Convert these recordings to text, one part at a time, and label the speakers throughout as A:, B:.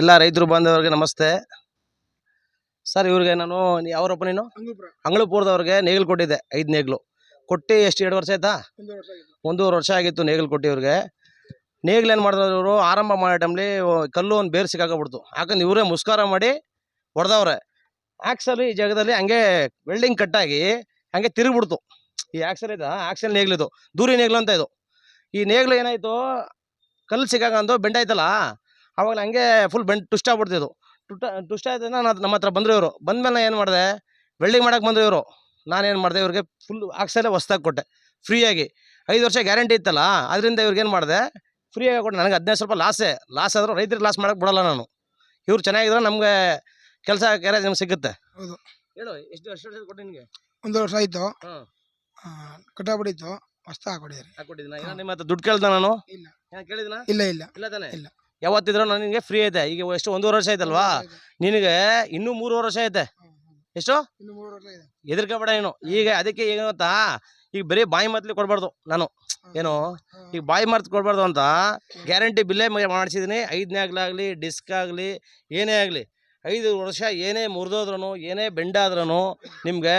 A: ಎಲ್ಲ ರೈತರು ಬಂದವ್ರಿಗೆ ನಮಸ್ತೆ. ಸರ್ ಇವ್ರಿಗೆ ನಾನು ಯಾವ್ರಪ್ಪ ನೀನು? ಅಂಗಳಪುರದವ್ರಿಗೆ ನೇಗಿಲು ಕೊಟ್ಟಿದ್ದೆ ಐದು ನೇಗಿಲು. ಕೊಟ್ಟು ಎಷ್ಟು ಎರಡು ವರ್ಷ ಆಯ್ತಾ? ಒಂದೂವರೆ ವರ್ಷ ಆಗಿತ್ತು. ನೇಗಿಲು ಕೊಟ್ಟು ಇವ್ರಿಗೆ ನೇಗಿಲು ಏನು ಮಾಡಿದ್ರು ಇವರು? ಆರಂಭ ಮಾಡೋ ಟೈಮ್ಲಿ ಕಲ್ಲು ಒಂದು ಬೇರೆ ಸಿಕ್ಕಾಕೊಬಿಡ್ತು. ಯಾಕಂದ್ರೆ ಇವರೇ ಮುಸ್ಕಾರ ಮಾಡಿ ಹೊಡೆದವ್ರೆ. ಆಕ್ಸಲ್ ಈ ಜಾಗದಲ್ಲಿ ಹಂಗೆ ವೆಲ್ಡಿಂಗ್ ಕಟ್ಟಾಗಿ ಹಂಗೆ ತಿರುಗಿಬಿಡ್ತು. ಈ ಆಕ್ಸಲ್ ಇದೆ? ಆಕ್ಸಲ್ ನೇಗ್ಲಿದು ದೂರಿ ನೇಗಿಲು ಅಂತ ಇದು. ಈ ನೇಗಿಲು ಏನಾಯಿತು? ಕಲ್ಲು ಸಿಕ್ಕಾಗಂದು ಬೆಂಡ್ ಅವಾಗ ಹಂಗೆ ಫುಲ್ ಬೆಂಡ್ ಟುಸ್ಟ್ ಆಗ್ಬಿಡ್ತಿದ್ದು ಟುಟ್ಟ ಟುಸ್ಟ್ ಆಯ್ತು ನಾನು ನಮ್ಮ ಹತ್ರ ಬಂದರು ಇವರು. ಬಂದ್ಮೇಲೆ ಏನು ಮಾಡಿದೆ ವೆಲ್ಡಿಂಗ್ ಮಾಡೋಕ್ಕೆ ಬಂದರು ಇವರು. ನಾನೇನು ಮಾಡಿದೆ ಇವ್ರಿಗೆ ಫುಲ್ ಆಕ್ಸಲ್ಲೇ ಹೊಸ್ದಾಗಿ ಕೊಟ್ಟೆ. ಫ್ರೀಯಾಗಿ ಐದು ವರ್ಷ ಗ್ಯಾರಂಟಿ ಇತ್ತಲ್ಲ ಅದರಿಂದ ಇವ್ರಿಗೆ ಏನು ಮಾಡಿದೆ ಫ್ರೀಯಾಗಿ ಕೊಟ್ಟೆ. ನನಗೆ ಹದಿನೈದು ಸ್ವಲ್ಪ ಲಾಸೇ ಲಾಸ್ ಆದರೂ ರೈತರಿಗೆ ಲಾಸ್ ಮಾಡೋಕ್ಕೆ ಬಿಡಲ್ಲ ನಾನು. ಇವ್ರು ಚೆನ್ನಾಗಿದ್ರೆ ನಮಗೆ ಕೆಲಸ ಕ್ಯಾರೇಜ್ ನಮ್ಗೆ ಸಿಗುತ್ತೆ.
B: ಹೌದು.
A: ಹೇಳು ಎಷ್ಟು ವರ್ಷ ಕೊಟ್ಟೆ ನಿಮಗೆ
B: ಒಂದು ವರ್ಷ ಆಯಿತು.
A: ಹಾಂ.
B: ಕಟ್ಟಾಬಿಡಿತ್ತು ಹೊಸ್ತಾ ಹಾಕೊಡಿದ್ರಿ
A: ಹಾಕೊಟ್ಟಿದ್ದೀನಿ? ನಿಮ್ಮ ಹತ್ರ ದುಡ್ಡು ಕೇಳ್ದೆ ನಾನು?
B: ಇಲ್ಲ.
A: ಕೇಳಿದಿನ?
B: ಇಲ್ಲ ಇಲ್ಲ.
A: ಇಲ್ಲ ತಾನೇ?
B: ಇಲ್ಲ.
A: ಯಾವತ್ತಿದ್ರು ನಿನಗೆ ಫ್ರೀ ಐತೆ. ಈಗ ಎಷ್ಟು ಒಂದೂವರೆ ವರ್ಷ ಆಯ್ತಲ್ವಾ? ನಿನಗೆ ಇನ್ನೂ ಮೂರುವರೆ ವರ್ಷ ಐತೆ. ಎಷ್ಟು?
B: ಏನು
A: ಹೆದರ್ಕೋಬೇಡ ನೀನು. ಈಗ ಅದಕ್ಕೆ ಏನು ಗೊತ್ತಾ? ಈಗ ಬರೀ ಬಾಯಿ ಮಾತಲ್ಲಿ ಕೊಡಬಾರ್ದು ನಾನು. ಏನು? ಈಗ ಬಾಯಿ ಮಾತು ಕೊಡಬಾರ್ದು ಅಂತ ಗ್ಯಾರಂಟಿ ಬಿಲ್ಲೇ ಮಾಡಿಸಿದ್ದೀನಿ ಐದನೇ ಆಗಲಾಗಲಿ ಡಿಸ್ಕ್ ಆಗಲಿ ಏನೇ ಆಗಲಿ. ಐದು ವರ್ಷ ಏನೇ ಮುರಿದೋದ್ರೂ ಏನೇ ಬೆಂಡಾದ್ರೂ ನಿಮಗೆ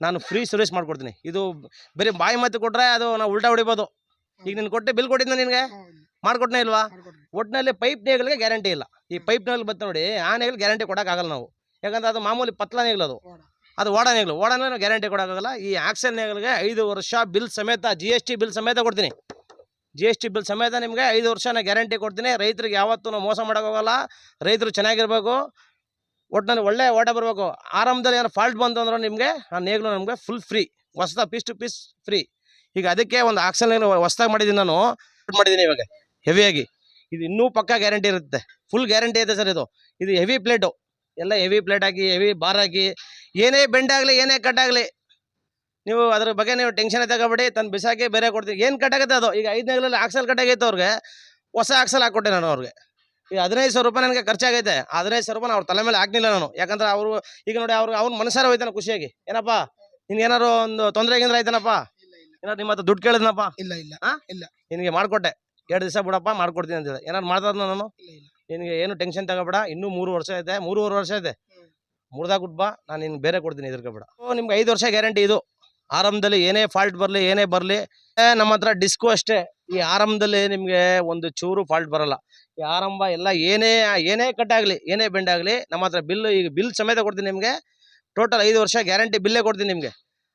A: ನಾನು ಫ್ರೀ ಸರ್ವಿಸ್ ಮಾಡಿಕೊಡ್ತೀನಿ. ಇದು ಬರೀ ಬಾಯಿ ಮಾತು ಕೊಟ್ಟರೆ ಅದು ನಾವು ಉಲ್ಟಾ ಹೊಡಿಬೋದು. ಈಗ ನೀನು ಕೊಟ್ಟೆ ಬಿಲ್ ಕೊಟ್ಟಿದ್ದ ನಿನಗೆ? ಮಾಡ್ಕೊಟ್ನೇ ಇಲ್ವಾ? ಒಟ್ಟಿನಲ್ಲಿ ಪೈಪ್ ನೇಗಳಿಗೆ ಗ್ಯಾರಂಟಿ ಇಲ್ಲ. ಈ ಪೈಪ್ ನೇಗಿಲು ಬತ್ತ ನೋಡಿ ಆ ನೇಗಿಲು ಗ್ಯಾರಂಟಿ ಕೊಡೋಕ್ಕಾಗಲ್ಲ ನಾವು. ಯಾಕಂದ್ರೆ ಅದು ಮಾಮೂಲಿ ಪತ್ಲ ನೇಗಿಲು ಅದು.
B: ಓಡ.
A: ಅದು ಓಡ ನೇಗಿಲು. ಓಡನೇ ಗ್ಯಾರಂಟಿ ಕೊಡೋಕ್ಕಾಗಲ್ಲ ಈ ಆಕ್ಸಿಜನ್ ನೇಗಿಲಿಗೆ ಐದು ವರ್ಷ ಬಿಲ್ ಸಮೇತ ಜಿ ಎಸ್ ಟಿ ಬಿಲ್ ಸಮೇತ ಕೊಡ್ತೀನಿ. ಜಿ ಎಸ್ ಟಿ ಬಿಲ್ ಸಮೇತ ನಿಮಗೆ ಐದು ವರ್ಷ ನಾನು ಗ್ಯಾರಂಟಿ ಕೊಡ್ತೀನಿ. ರೈತರಿಗೆ ಯಾವತ್ತೂ ನಾವು ಮೋಸ ಮಾಡೋಕ್ಕಾಗಲ್ಲ ರೈತರು ಚೆನ್ನಾಗಿರ್ಬೇಕು. ಒಟ್ಟಿನಲ್ಲಿ ಒಳ್ಳೆ ಓಟ ಬರಬೇಕು. ಆರಂಭದಲ್ಲಿ ಏನೋ ಫಾಲ್ಟ್ ಬಂತು ಅಂದ್ರೆ ನಿಮಗೆ ಆ ನೇಗಿಲು ನಮಗೆ ಫುಲ್ ಫ್ರೀ ಹೊಸದ ಪೀಸ್ ಟು ಪೀಸ್ ಫ್ರೀ ಈಗ ಅದಕ್ಕೆ ಒಂದು ಆಕ್ಷನ್ ನೇಗಿಲು ಹೊಸ್ದಾಗಿ ಮಾಡಿದ್ದೀನಿ ನಾನು. ಮಾಡಿದ್ದೀನಿ ಇವಾಗ. ಹೆವಿಯಾಗಿ ಇದು ಇನ್ನೂ ಪಕ್ಕ ಗ್ಯಾರಂಟಿ ಇರುತ್ತೆ. ಫುಲ್ ಗ್ಯಾರಂಟಿ ಇದೆ ಸರ್ ಇದು. ಇದು ಹೆವಿ ಪ್ಲೇಟು ಎಲ್ಲ ಹೆವಿ ಪ್ಲೇಟ್ ಹಾಕಿ ಹೆವಿ ಬಾರ್ ಹಾಕಿ ಏನೇ ಬೆಂಡ್ ಆಗಲಿ ಏನೇ ಕಟ್ ಆಗಲಿ ನೀವು ಅದ್ರ ಬಗ್ಗೆ ನೀವು ಟೆನ್ಷನ್ ತಗೋಬೇಡಿ. ತನ್ನ ಬಿಸಾಕಿ ಬೇರೆ ಕೊಡ್ತೀವಿ. ಏನು ಕಟ್ಟಾಗುತ್ತೆ ಅದು? ಈಗ ಐದನೇಗಳಲ್ಲಿ ಆಕ್ಸಲ್ ಕಟ್ಟಾಗೈತೆ ಅವ್ರಿಗೆ. ಹೊಸ ಆಕ್ಸಲ್ ಹಾಕ್ಕೊಟ್ಟೆ ನಾನು ಅವ್ರಿಗೆ. ಈಗ ಹದಿನೈದು ಸಾವಿರ ರೂಪಾಯಿ ನನಗೆ ಖರ್ಚಾಗೈತೆ ಹದಿನೈದು ಸಾವಿರ ರೂಪಾಯಿ ಅವ್ರ ತಲೆ ಮೇಲೆ ಹಾಕಲಿಲ್ಲ ನಾನು. ಯಾಕಂದ್ರೆ ಅವರು ಈಗ ನೋಡಿ ಅವ್ರಿಗೆ ಅವ್ನ ಮನಸ್ಸಾರು ಹೋಯ್ತಾನೆ ಖುಷಿಯಾಗಿ. ಏನಪ್ಪ? ನಿನ್ಗೆ ಏನಾರು ಒಂದು ತೊಂದರೆ ಆಗಿಂದ್ರೆ ಆಯ್ತಾನಪ್ಪ? ಏನಾರು ನಿಮ್ಮ ಹತ್ರ ದುಡ್ಡು ಕೇಳಿದ್ನಪ್ಪ?
B: ಇಲ್ಲ ಇಲ್ಲ. ಇಲ್ಲ.
A: ನಿನಗೆ ಮಾಡ್ಕೊಟ್ಟೆ. ಎರಡು ದಿವಸ ಬಿಡಪ್ಪ ಮಾಡ್ಕೊಡ್ತೀನಿ ಅಂತ ಏನಾದ್ರು ಏನಾರು ಮಾಡ್ತಾರ ನಾನು ನಿನಗೆ ಏನು ಟೆನ್ಷನ್ ತಗೋಬೇಡ. ಇನ್ನೂ ಮೂರು ವರ್ಷ ಇದೆ. ಮೂರುವರೆ ವರ್ಷ
B: ಇದೆ.
A: ಮುರಿದಾಗ ಬಾ ನಾನು ನಿನ್ಗೆ ಬೇರೆ ಕೊಡ್ತೀನಿ ಎದುರ್ಕೋಬೇಡ ಓ ನಿಮ್ಗೆ ಐದು ವರ್ಷ ಗ್ಯಾರಂಟಿ ಇದು. ಆರಂಭದಲ್ಲಿ ಏನೇ ಫಾಲ್ಟ್ ಬರಲಿ ಏನೇ ಬರಲಿ ನಮ್ಮ ಹತ್ರ ಡಿಸ್ಕು ಅಷ್ಟೇ. ಈ ಆರಂಭದಲ್ಲಿ ನಿಮಗೆ ಒಂದು ಚೂರು ಫಾಲ್ಟ್ ಬರಲ್ಲ. ಈ ಆರಂಭ ಎಲ್ಲ ಏನೇ ಏನೇ ಕಟ್ ಆಗಲಿ ಏನೇ ಬೆಂಡಾಗಲಿ ನಮ್ಮ ಹತ್ರ ಬಿಲ್ ಈಗ ಬಿಲ್ ಸಮೇತ ಕೊಡ್ತೀನಿ ನಿಮಗೆ. ಟೋಟಲ್ ಐದು ವರ್ಷ ಗ್ಯಾರಂಟಿ ಬಿಲ್ಲೇ ಕೊಡ್ತೀನಿ ನಿಮಗೆ.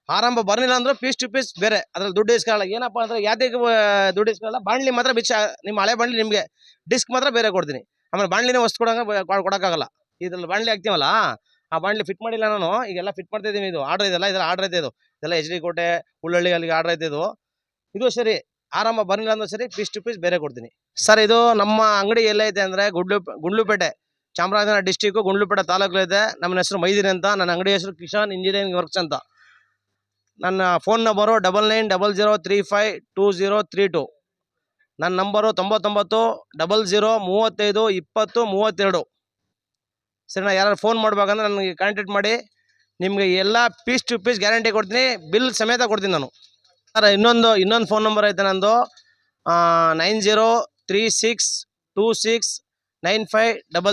A: ಆರಂಭ ಬರಲಿಲ್ಲ ಅಂದ್ರೆ ಪೀಸ್ ಟು ಪೀಸ್ ಬೇರೆ. ಅದ್ರಲ್ಲಿ ದುಡ್ಡು ಇಸ್ಕೊಳ್ಳಲ್ಲ. ಏನಪ್ಪ ಅಂದ್ರೆ ಯಾವ್ದಕ್ಕೆ ದುಡ್ಡು ಇಸ್ಕೊಳ್ಳಲ್ಲ. ಬಾಣ್ಲಿ ಮಾತ್ರ ಬಿಚ್ಚ ನಿಮ್ಮ ಹಳೆ ಬಾಣ್ಲಿ ನಿಮಗೆ ಡಿಸ್ಕ್ ಮಾತ್ರ ಬೇರೆ ಕೊಡ್ತೀನಿ. ಆಮೇಲೆ ಬಾಣ್ಲಿನೇ ವಸ್ತು ಕೊಡಂಗ ಕೊಡೋಕ್ಕಾಗಲ್ಲ. ಇದ್ರಲ್ಲಿ ಬಾಣ್ಲಿ ಹಾಕ್ತೀವಲ್ಲ, ಆ ಬಾಣ್ಲಿ ಫಿಟ್ ಮಾಡಿಲ್ಲ ನಾನು. ಈಗೆಲ್ಲ ಫಿಟ್ ಮಾಡ್ತಾ ಇದೀನಿ ಇದು. ಆರ್ಡರ್ ಇದೆಲ್ಲ ಇದೆಲ್ಲ ಆರ್ಡರ್ ಐತೆ ಇದು. ಇದೆಲ್ಲ ಎಚ್ ಡಿ ಕೋಟೆ ಉಳ್ಳಳ್ಳಿ ಅಲ್ಲಿಗೆ ಆರ್ಡರ್ ಐತೆ ಇದು. ಇದು ಸರಿ. ಆರಂಭ ಬರಲಿಲ್ಲ ಅಂದ್ರೆ ಸರಿ ಪೀಸ್ ಟು ಪೀಸ್ ಬೇರೆ ಕೊಡ್ತೀನಿ. ಸರ್, ಇದು ನಮ್ಮ ಅಂಗಡಿ ಎಲ್ಲೈತೆ ಅಂದರೆ ಗುಂಡ್ಲು, ಗುಂಡ್ಲುಪೇಟೆ. ಚಾಮರಾಜನಗರ ಡಿಸ್ಟಿಕ್ಕು ಗುಂಡ್ಲುಪೇಟೆ ತಾಲೂಕಲ್ಲಿದೆ. ನಮ್ಮ ಹೆಸರು ಮೈದಿನಿ ಅಂತ. ನನ್ನ ಅಂಗಡಿ ಹೆಸರು ಕಿಶಾನ್ ಇಂಜಿನಿಯರಿಂಗ್ ವರ್ಕ್ಸ್ ಅಂತ. ನನ್ನ phone number double nine double zero three five two zero three two ನನ್ನ ನಂಬರು ತೊಂಬತ್ತೊಂಬತ್ತು ಡಬಲ್ ಜೀರೋ ಮೂವತ್ತೈದು ಇಪ್ಪತ್ತು ಮೂವತ್ತೆರಡು. ಸರಿನಾ ಯಾರು ಫೋನ್ ಮಾಡ್ಬೇಕಂದ್ರೆ ನನಗೆ ಕಾಂಟ್ಯಾಕ್ಟ್ ಮಾಡಿ. ನಿಮಗೆ ಎಲ್ಲ ಪೀಸ್ ಟು ಪೀಸ್ ಗ್ಯಾರಂಟಿ ಕೊಡ್ತೀನಿ ಬಿಲ್ ಸಮೇತ ಕೊಡ್ತೀನಿ ನಾನು. ಸರ್, ಇನ್ನೊಂದು ಇನ್ನೊಂದು ಫೋನ್ ನಂಬರ್ ಐತೆ ನಂದು. Nine zero three six two six nine five double